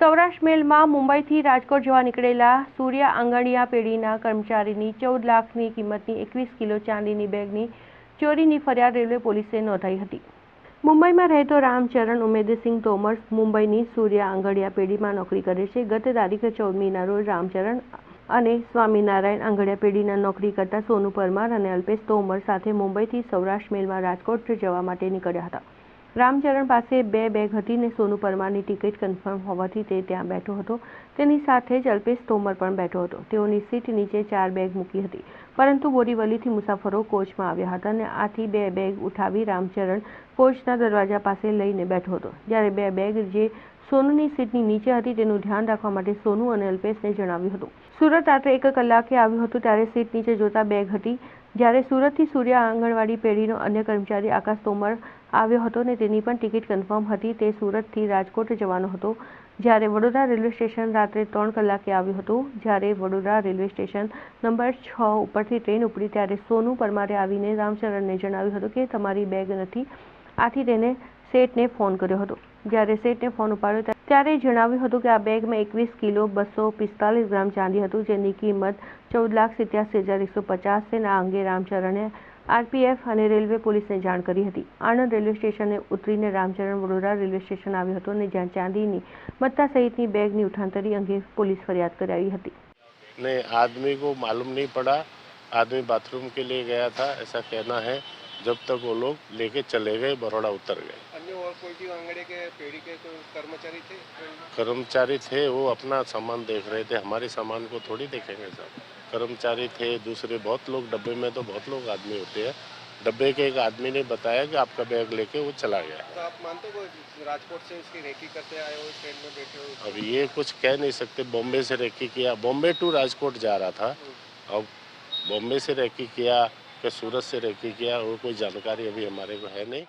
સૌરાષ્ટ્ર મેલમાં મુંબઈથી રાજકોટ જવા નીકળેલા સૂર્યા આંગણિયા પેઢીના કર્મચારીની ચૌદ લાખની કિંમતની એકવીસ કિલો ચાંદીની બેગની ચોરીની ફરિયાદ રેલવે પોલીસે નોંધાઈ હતી. મુંબઈમાં રહેતો રામચરણ ઉમેદસિંહ તોમર મુંબઈની સૂર્યા આંગણિયા પેઢીમાં નોકરી કરે છે. ગત તારીખ ચૌદમીના રોજ રામચરણ અને સ્વામિનારાયણ આંગણિયા પેઢીના નોકરી કરતા સોનુ પરમાર અને અલ્પેશ તોમર સાથે મુંબઈથી સૌરાષ્ટ્ર મેલમાં રાજકોટ જવા માટે નીકળ્યા હતા. રામચરણ પાસે બે બેગ હતી ને સોનુ પરમારની ટિકિટ કન્ફર્મ હોવાથી તે ત્યાં બેઠો હતો. તેની સાથે જ અલ્પેશ તોમર પણ બેઠો હતો. તેઓની સીટ નીચે ચાર બેગ મૂકી હતી. પરંતુ બોરીવલીથી મુસાફરો કોચમાં આવ્યા હતા અને આથી બે બેગ ઉઠાવી રામચરણ કોચના દરવાજા પાસે લઈને બેઠો હતો. જ્યારે બે બેગ જે સોનુની સીટની નીચે હતી તેનું ધ્યાન રાખવા માટે સોનુ અને અલ્પેશને જણાવ્યું હતું. સુરત રાત્રે એક કલાકે આવ્યું હતું ત્યારે સીટ નીચે જોતા બેગ હતી જ્યારે સુરતથી સૂર્યા આંગણવાડી પેઢીનો અન્ય કર્મચારી આકાશ તોમર આવ્યો હતો ને તેની પણ ટિકિટ કન્ફર્મ હતી તે સુરતથી રાજકોટ જવાનો હતો. જ્યારે વડોદરા રેલવે સ્ટેશન રાત્રે ત્રણ કલાકે આવ્યું હતું. જ્યારે વડોદરા રેલવે સ્ટેશન નંબર છ ઉપરથી ટ્રેન ઉપડી ત્યારે સોનુ પરમારે આવીને રામચરણને જણાવ્યું હતું કે તમારી બેગ નથી. આથી તેને શેઠને ફોન કર્યો હતો. જ્યારે શેઠને ફોન ઉપાડ્યો ત્યારે જણાવ્યું હતું કે આ બેગમાં એકવીસ કિલો બસો પિસ્તાલીસ ગ્રામ ચાંદી હતું જેની કિંમત ચૌદ લાખ સિત્યાસી હજાર એકસો પચાસ છે અને આ અંગે રામચરણે આરપીએફ અને રેલવે પોલીસને જાણ કરી હતી આણંદ રેલવે સ્ટેશને ઉતરીને રામચરણ વડોદરા રેલવે સ્ટેશન આવ્યો હતો અને જ્યાં ચાંદીની મત્તા સહિતની બેગની ઉઠાંતરી અંગે પોલીસ ફરિયાદ કરાવી હતી नहीं आदमी को मालूम नहीं पड़ा आदमी बाथरूम के लिए गया था ऐसा कहना है जब तक वो लोग लेके चले गए बड़ौदा उतर गए अन्य और कोई भी आंगड़े के पेड़ी के कोई कर्मचारी थे? कर्मचारी थे वो अपना सामान देख रहे थे हमारे सामान को थोड़ी देखेंगे सब कर्मचारी थे दूसरे बहुत लोग डब्बे में तो बहुत लोग आदमी होते हैं। डब्बे के एक आदमी ने बताया कि आपका बैग लेके वो चला गया। तो आप मानते हो राजकोट से उसकी रेकी करते आए हो ट्रेन में बैठे हो? अब ये कुछ कह नहीं सकते बॉम्बे से रेकी किया। बॉम्बे टू राजकोट जा रहा था। अब बॉम्बे से रेकी किया कि सूरत से रेकी किया वो कोई जानकारी अभी हमारे को है नहीं।